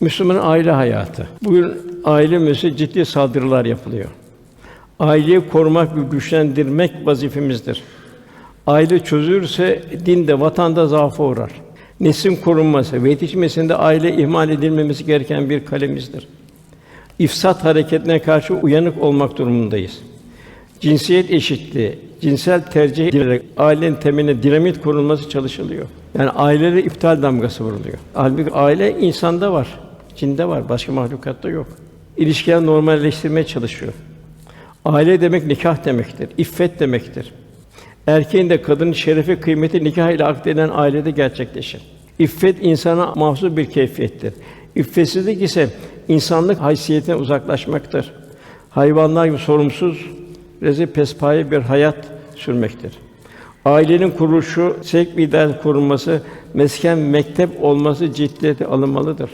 Müslümanın aile hayatı. Bugün aile meselesi ciddi saldırılar yapılıyor. Aileyi korumak ve güçlendirmek vazifemizdir. Aile çözülürse dinde, vatanda zaafa uğrar. Neslin korunması ve yetişmesinde aile ihmal edilmemesi gereken bir kalemizdir. İfsat hareketine karşı uyanık olmak durumundayız. Cinsiyet eşitliği, cinsel tercih edilerek ailenin temeline dinamit kurulması çalışılıyor. Yani ailelere iptal damgası vuruluyor. Halbuki aile insanda var, cinde var, başka mahlukatta yok. İlişkiler normalleştirmeye çalışıyor. Aile demek nikah demektir, iffet demektir. Erkeğin de kadının şerefi, kıymeti nikah ile akdedilen ailede gerçekleşir. İffet insana mahsus bir keyfiyettir. İffetsizlik ise insanlık haysiyetine uzaklaşmaktır. Hayvanlar gibi sorumsuz, rezil pespaye bir hayat sürmektir. Ailenin kuruluşu, sevk ve korunması, mesken mektep olması ciddiyete alınmalıdır.